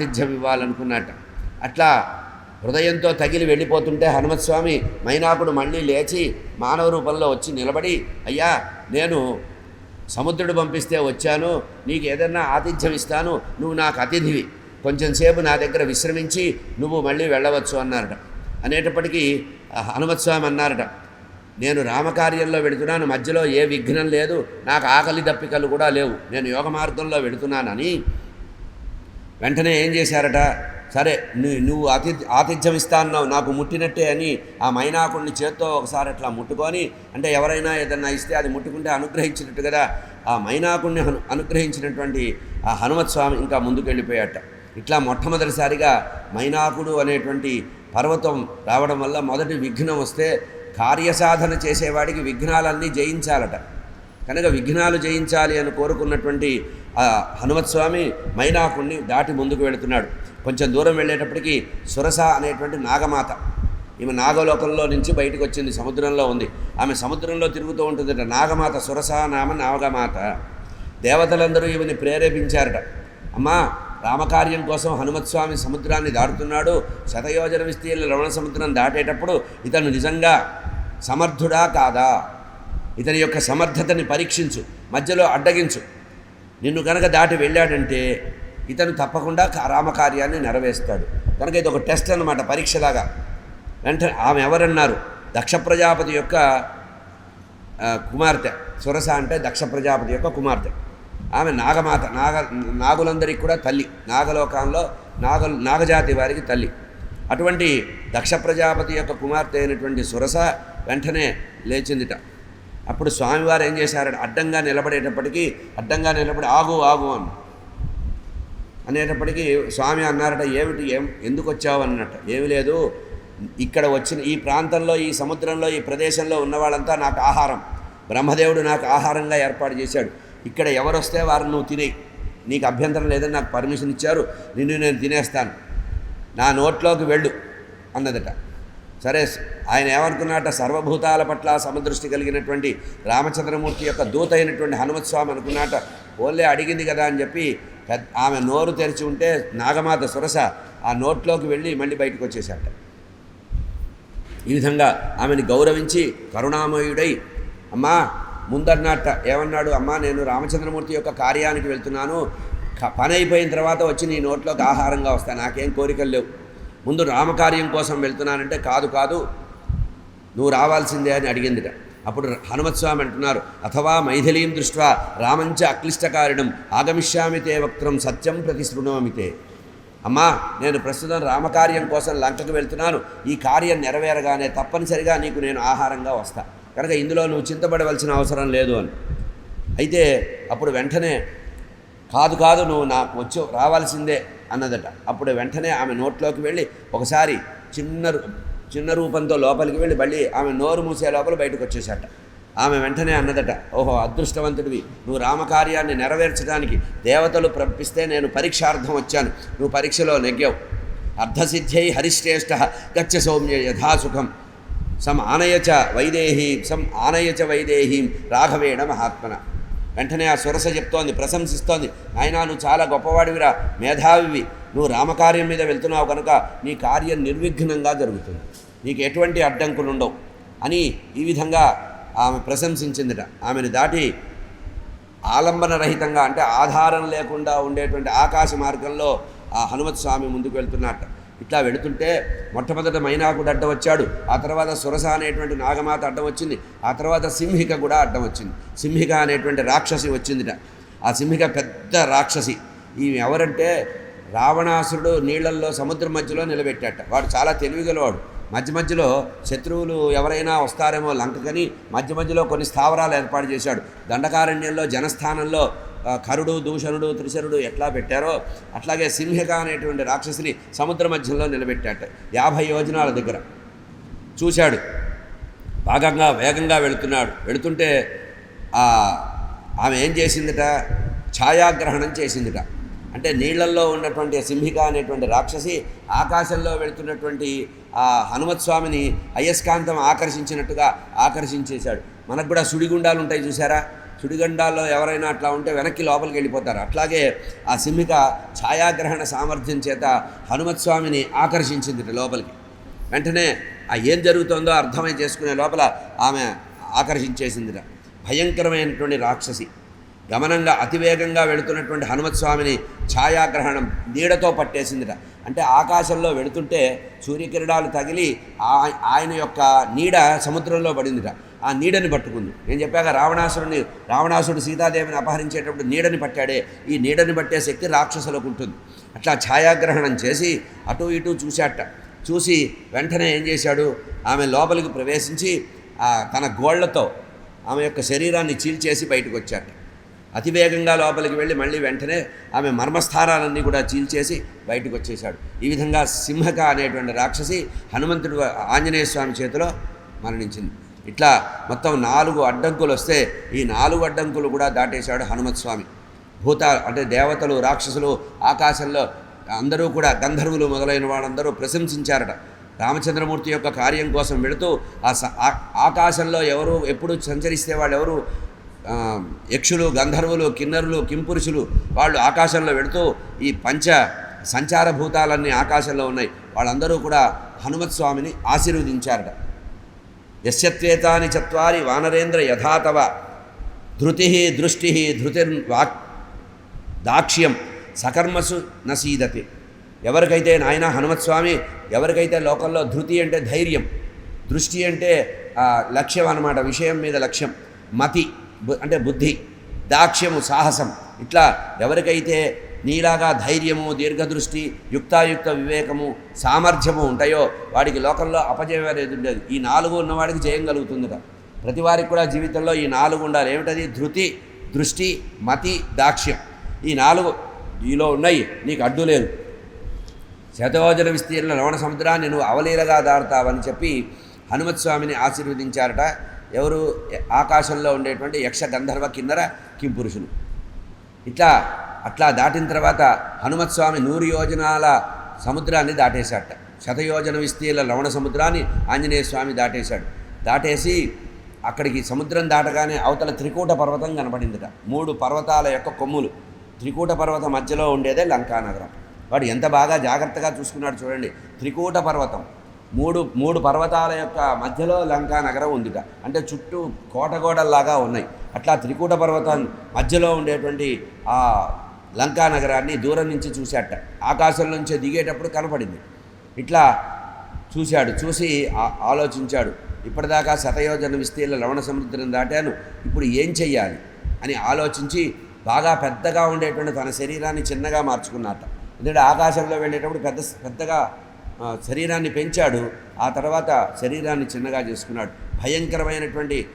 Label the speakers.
Speaker 1: ఆతిథ్యం ఇవ్వాలనుకున్నట్ట. అట్లా హృదయంతో తగిలి వెళ్ళిపోతుంటే హనుమత్స్వామి మైనాకుడు మళ్ళీ లేచి మానవ రూపంలో వచ్చి నిలబడి అయ్యా నేను సముద్రుడు పంపిస్తే వచ్చాను నీకు ఏదన్నా ఆతిథ్యం ఇస్తాను నువ్వు నాకు అతిథివి. కొంచెం సేపు నా దగ్గర విశ్రమించి నువ్వు మళ్ళీ వెళ్ళవచ్చు అన్నారట. అనేటప్పటికీ హనుమత్స్వామి అన్నారట నేను రామకార్యంలో వెళుతున్నాను మధ్యలో ఏ విఘ్నం లేదు నాకు ఆకలి దప్పికలు కూడా లేవు. నేను యోగ మార్గంలో వెళుతున్నానని వెంటనే ఏం చేశారట? సరే నువ్వు అతి ఆతిథ్యం ఇస్తా అన్నావు నాకు ముట్టినట్టే అని ఆ మైనాకుడిని చేత్తో ఒకసారి అట్లా ముట్టుకొని అంటే ఎవరైనా ఏదన్నా ఇస్తే అది ముట్టుకుంటే అనుగ్రహించినట్టు కదా ఆ మైనాకుడిని అనుగ్రహించినటువంటి ఆ హనుమత్ స్వామి ఇంకా ముందుకు వెళ్ళిపోయాట ఇట్లా మొట్టమొదటిసారిగా మైనాకుడు అనేటువంటి పర్వతం రావడం వల్ల మొదటి విఘ్నం వస్తే కార్యసాధన చేసేవాడికి విఘ్నాలన్నీ జయించాలట. కనుక విఘ్నాలు జయించాలి అని కోరుకున్నటువంటి హనుమత్స్వామి మైనాకుణ్ణి దాటి ముందుకు వెళుతున్నాడు. కొంచెం దూరం వెళ్ళేటప్పటికి సురస అనేటువంటి నాగమాత ఈమె నాగలోకంలో నుంచి బయటకు వచ్చింది సముద్రంలో ఉంది. ఆమె సముద్రంలో తిరుగుతూ ఉంటుందట నాగమాత సురస నామ నాగమాత. దేవతలందరూ ఈమెని ప్రేరేపించారట. అమ్మా రామకార్యం కోసం హనుమత్స్వామి సముద్రాన్ని దాటుతున్నాడు. శతయోజన విస్తీర్ణ రమణ సముద్రం దాటేటప్పుడు ఇతను నిజంగా సమర్థుడా కాదా? ఇతని యొక్క సమర్థతని పరీక్షించు మధ్యలో అడ్డగించు. నిన్ను కనుక దాటి వెళ్ళాడంటే ఇతను తప్పకుండా రామకార్యాన్ని నెరవేరుస్తాడు. కనుక ఇది ఒక టెస్ట్ అనమాట పరీక్షలాగా. వెంటనే ఆమె ఎవరన్నారు? దక్ష ప్రజాపతి యొక్క కుమార్తె. సురస అంటే దక్ష ప్రజాపతి యొక్క కుమార్తె. ఆమె నాగమాత నాగ నాగులందరికీ కూడా తల్లి. నాగలోకంలో నాగ నాగజాతి వారికి తల్లి. అటువంటి దక్ష ప్రజాపతి యొక్క కుమార్తె అయినటువంటి సురస వెంటనే లేచిందిట. అప్పుడు స్వామివారు ఏం చేశారంటే అడ్డంగా నిలబడేటప్పటికీ అడ్డంగా నిలబడి ఆగు ఆగు అని. అనేటప్పటికీ స్వామి అన్నారట ఏమిటి ఏం ఎందుకు వచ్చావు అన్నట్టు. ఏమి లేదు. ఇక్కడ వచ్చిన ఈ ప్రాంతంలో ఈ సముద్రంలో ఈ ప్రదేశంలో ఉన్న వాళ్ళంతా నాకు ఆహారం. బ్రహ్మదేవుడు నాకు ఆహారంగా ఏర్పాటు చేశాడు. ఇక్కడ ఎవరు వస్తే వారు నువ్వు తినే నీకు అభ్యంతరం లేదని నాకు పర్మిషన్ ఇచ్చారు. నిన్ను నేను తినేస్తాను. నా నోట్లోకి వెళ్ళు అన్నదట. సరే ఆయన ఏమనుకున్నట్ట సర్వభూతాల పట్ల సమదృష్టి కలిగినటువంటి రామచంద్రమూర్తి యొక్క దూత అయినటువంటి హనుమత్ స్వామి అనుకున్నట్ట ఓన్లే అడిగింది కదా అని చెప్పి పెద్ద ఆమె నోరు తెరిచి ఉంటే నాగమాత సురస ఆ నోట్లోకి వెళ్ళి మళ్ళీ బయటకు వచ్చేసాట ఈ విధంగా ఆమెను గౌరవించి కరుణామయుడై అమ్మా ముందన్నట్ట ఏమన్నాడు అమ్మా నేను రామచంద్రమూర్తి యొక్క కార్యానికి వెళ్తున్నాను పని అయిపోయిన తర్వాత వచ్చి నీ నోట్లోకి ఆహారంగా వస్తాను నాకేం కోరికలు లేవు. ముందు రామకార్యం కోసం వెళ్తున్నానంటే కాదు కాదు. నువ్వు రావాల్సిందే అని అడిగిందిట. అప్పుడు హనుమత్స్వామి అంటున్నారు అథవా మైథిలీం దృష్ట్యా రామంచ అక్లిష్టకారిణం ఆగమిష్యామితే వక్త్రం సత్యం ప్రతిశృణోమితే. అమ్మా నేను ప్రస్తుతం రామకార్యం కోసం లంకకు వెళ్తున్నాను. ఈ కార్యం నెరవేరగానే తప్పనిసరిగా నీకు నేను ఆహారంగా వస్తా. కనుక ఇందులో నువ్వు చింతపడవలసిన అవసరం లేదు అని. అయితే అప్పుడు వెంటనే కాదు కాదు నువ్వు నాకు వచ్చి రావాల్సిందే. అన్నదట. అప్పుడు వెంటనే ఆమె నోట్లోకి వెళ్ళి ఒకసారి చిన్న రూ- చిన్న రూపంతో లోపలికి వెళ్ళి మళ్ళీ ఆమె నోరు మూసే లోపల బయటకు వచ్చేసాట ఆమె వెంటనే అన్నదట ఓహో అదృష్టవంతుడివి. నువ్వు రామకార్యాన్ని నెరవేర్చడానికి దేవతలు ప్రపిస్తే నేను పరీక్షార్థం వచ్చాను. నువ్వు పరీక్షలో నెగ్గావు. అర్ధసిద్ధ్యై హరిశ్రేష్ఠ గచ్చ సౌమ్య యథాసుఖం సం ఆనయచ వైదేహీం సం ఆనయచ వైదేహీం రాఘవేణ మహాత్మన. వెంటనే ఆ సురస చెప్తోంది ప్రశంసిస్తోంది. ఆయన నువ్వు చాలా గొప్పవాడివిరా మేధావివి. నువ్వు రామకార్యం మీద వెళ్తున్నావు కనుక నీ కార్యం నిర్విఘ్నంగా జరుగుతుంది. నీకు ఎటువంటి అడ్డంకులు ఉండవు అని ఈ విధంగా ఆమె ప్రశంసించిందిట. ఆమెను దాటి ఆలంబన రహితంగా అంటే ఆధారం లేకుండా ఉండేటువంటి ఆకాశ మార్గంలో ఆ హనుమత్ స్వామి ముందుకు వెళ్తున్నట్ట ఇట్లా వెళుతుంటే మొట్టమొదట మైనాకుడు అడ్డం వచ్చాడు. ఆ తర్వాత సురస అనేటువంటి నాగమాత అడ్డం వచ్చింది. ఆ తర్వాత సింహిక కూడా అడ్డం వచ్చింది. సింహిక అనేటువంటి రాక్షసి వచ్చిందిట. ఆ సింహిక పెద్ద రాక్షసి. ఈమె ఎవరంటే రావణాసురుడు నీళ్ళల్లో సముద్రం మధ్యలో నిలబెట్టాట. వాడు చాలా తెలివిగలవాడు మధ్య మధ్యలో శత్రువులు ఎవరైనా వస్తారేమో లంకకని మధ్య మధ్యలో కొన్ని స్థావరాలు ఏర్పాటు చేశాడు. దండకారణ్యంలో జనస్థానంలో కరుడు దూషణుడు త్రిశరుడు ఎట్లా పెట్టారో అట్లాగే సింహిక అనేటువంటి రాక్షసిని సముద్ర మధ్యంలో నిలబెట్టాట. యాభై యోజనాల దగ్గర. చూశాడు. భాగంగా వేగంగా వెళుతున్నాడు. వెళుతుంటే ఆమె ఏం చేసిందిట? ఛాయాగ్రహణం చేసిందిట. అంటే నీళ్ళల్లో ఉన్నటువంటి సింహిక అనేటువంటి రాక్షసి ఆకాశంలో వెళుతున్నటువంటి ఆ హనుమత్ స్వామిని అయస్కాంతం ఆకర్షించినట్టుగా ఆకర్షించేశాడు. మనకు కూడా సుడిగుండాలు ఉంటాయి చూసారా సుడిగండాల్లో ఎవరైనా అట్లా ఉంటే వెనక్కి లోపలికి వెళ్ళిపోతారు. అట్లాగే ఆ సింహిక ఛాయాగ్రహణ సామర్థ్యం చేత హనుమత్స్వామిని ఆకర్షించింది లోపలికి. వెంటనే ఆ ఏం జరుగుతుందో అర్థమై చేసుకునే లోపల ఆమె ఆకర్షించేసిందిట. భయంకరమైనటువంటి రాక్షసి. గమనంగా అతివేగంగా వెళుతున్నటువంటి హనుమత్స్వామిని ఛాయాగ్రహణం నీడతో పట్టేసిందిట. అంటే ఆకాశంలో వెళుతుంటే సూర్యకిరణాలు తగిలి ఆ- ఆయన యొక్క నీడ సముద్రంలో పడిందిట. ఆ నీడని పట్టుకుంది. నేను చెప్పాక రావణాసురుని రావణాసురుడు సీతాదేవిని అపహరించేటప్పుడు నీడని పట్టాడే. ఈ నీడని పట్టే శక్తి రాక్షసులకు ఉంటుంది. అట్లా ఛాయాగ్రహణం చేసి అటు ఇటు చూశాట. చూసి వెంటనే ఏం చేశాడు? ఆమె లోపలికి ప్రవేశించి ఆ తన గోళ్ళతో ఆమె యొక్క శరీరాన్ని చీల్చేసి బయటకు వచ్చాట. అతివేగంగా లోపలికి వెళ్ళి మళ్ళీ వెంటనే ఆమె మర్మస్థానాలన్నీ కూడా చీల్చేసి బయటకు వచ్చేశాడు ఈ విధంగా సింహక అనేటువంటి రాక్షసి హనుమంతుడు ఆంజనేయ స్వామి చేతిలో మరణించింది. ఇట్లా మొత్తం నాలుగు అడ్డంకులు వస్తే ఈ నాలుగు అడ్డంకులు కూడా దాటేశాడు హనుమత్ స్వామి. భూత అంటే దేవతలు రాక్షసులు ఆకాశంలో అందరూ కూడా గంధర్వులు మొదలైన వాళ్ళందరూ ప్రశంసించారట. రామచంద్రమూర్తి యొక్క కార్యం కోసం వెళుతూ ఆ స- ఆకాశంలో ఎవరు ఎప్పుడు సంచరిస్తే వాళ్ళు ఎవరు యక్షులు గంధర్వులు కిన్నరులు కింపురుషులు వాళ్ళు ఆకాశంలో వెళుతూ ఈ పంచ సంచార భూతాలన్నీ ఆకాశంలో ఉన్నాయి. వాళ్ళందరూ కూడా హనుమత్ స్వామిని ఆశీర్వదించారట. యశ్యత్వేతాని చత్వారి వానరేంద్ర యథాతవ ధృతి దృష్టి ధృతిర్ వాక్ దాక్ష్యం సకర్మసు నసీదతి ఎవరికైతే నాయన హనుమత్స్వామి ఎవరికైతే లోకంలో ధృతి అంటే ధైర్యం దృష్టి అంటే లక్ష్యం అన్నమాట విషయం మీద లక్ష్యం మతి. అంటే బుద్ధి దాక్ష్యము సాహసం ఇట్లా ఎవరికైతే నీలాగా ధైర్యము దీర్ఘదృష్టి యుక్తాయుక్త వివేకము సామర్థ్యము ఉంటాయో వాడికి లోకంలో అపజయం అనేది ఉండేది. ఈ నాలుగు ఉన్నవాడికి జయం కలుగుతుందిట. ప్రతి వారికి కూడా జీవితంలో ఈ నాలుగు ఉండాలి. ఏమిటది? ధృతి దృష్టి మతి దాక్ష్యం. ఈ నాలుగు నీలో ఉన్నాయి. నీకు అడ్డు లేదు. శతయోజన విస్తీర్ణ లవణ సముద్రాన్ని నువ్వు అవలీలగా దాడతావని చెప్పి హనుమత్ స్వామిని ఆశీర్వదించారట. ఎవరు ఆకాశంలో ఉండేటువంటి యక్ష గంధర్వ కిన్నర కింపురుషులు ఇట్లా అట్లా దాటిన తర్వాత హనుమత్స్వామి నూరు యోజనాల సముద్రాన్ని దాటేశాట శతయోజన విస్తీర్ణ లవణ సముద్రాన్ని ఆంజనేయ స్వామి దాటేశాడు. దాటేసి అక్కడికి సముద్రం దాటగానే అవతల త్రికూట పర్వతం కనపడిందిట. మూడు పర్వతాల యొక్క కొమ్ములు. త్రికూట పర్వతం మధ్యలో ఉండేదే లంకానగరం వాడు ఎంత బాగా జాగ్రత్తగా చూసుకున్నాడు చూడండి. త్రికూట పర్వతం. మూడు మూడు పర్వతాల యొక్క మధ్యలో లంకా నగరం ఉందిట. అంటే చుట్టూ కోటగోడల్లాగా ఉన్నాయి. అట్లా త్రికూట పర్వతం మధ్యలో ఉండేటువంటి ఆ లంకా నగరాన్ని దూరం నుంచి చూశాట. ఆకాశం నుంచి దిగేటప్పుడు కనపడింది. ఇట్లా చూశాడు చూసి ఆలోచించాడు. ఇప్పటిదాకా శతయోజన విస్తీర్ణ లవణ సముద్రం దాటాను. ఇప్పుడు ఏం చెయ్యాలి? అని ఆలోచించి బాగా పెద్దగా ఉండేటువంటి తన శరీరాన్ని చిన్నగా మార్చుకున్నట్ట ఎందుకంటే ఆకాశంలో వెళ్ళేటప్పుడు పెద్ద పెద్దగా శరీరాన్ని పెంచాడు. ఆ తర్వాత శరీరాన్ని చిన్నగా చేసుకున్నాడు. భయంకరమైనటువంటి